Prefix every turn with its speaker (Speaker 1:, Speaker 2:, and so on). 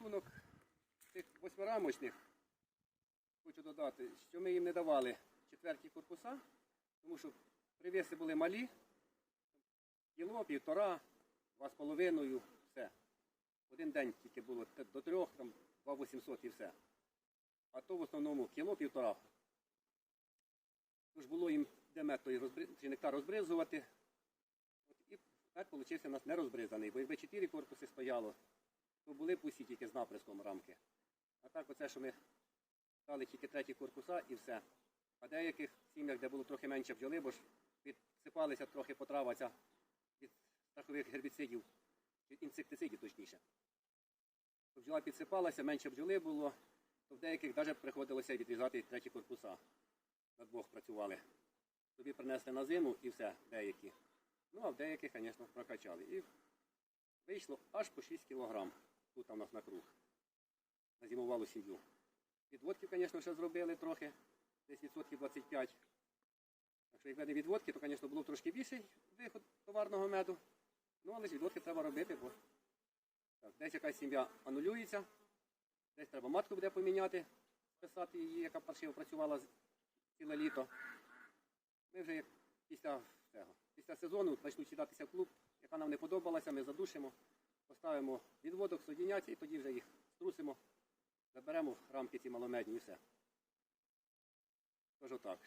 Speaker 1: рахунок цих восьмирамочних, хочу додати, що ми їм не давали четверті корпуса, тому що привіси були малі, кіло, півтора, два з половиною, все. Один день тільки було до трьох, там, два 800 і все. А то в основному кіло півтора. Тож було їм де мед той розбри... чи нектар розбризувати. От, і мед вийшов у нас не розбризаний, бо якби чотири корпуси стояло, то були б усі тільки з наприском рамки. А так оце, що ми дали тільки треті корпуса і все. А деяких сім'ях, де було трохи менше бджоли, бо ж підсипалися трохи потрава від страхових гербіцидів, від інсектицидів точніше. То бджола підсипалася, менше бджоли було, то в деяких навіть приходилося відрізати треті корпуса. На двох працювали. Тобі принесли на зиму і все, деякі. Ну, а в деяких, звісно, прокачали. І вийшло аж по 6 кілограм тут у нас на круг. На зимувалу сім'ю. Відводки, звісно, ще зробили трохи, десь відсотків 25. Так що, якби не відводки, то, звісно, було б трошки більший виход товарного меду. Ну, але ж відводки треба робити, бо так, десь якась сім'я анулюється, десь треба матку буде поміняти, списати її, яка паршиво працювала ціле літо. Ми вже після, цього, після сезону почнуть сідатися в клуб, яка нам не подобалася, ми задушимо, поставимо відводок, соєдиняться і тоді вже їх струсимо, заберемо в рамки ці маломедні і все. Тож отак.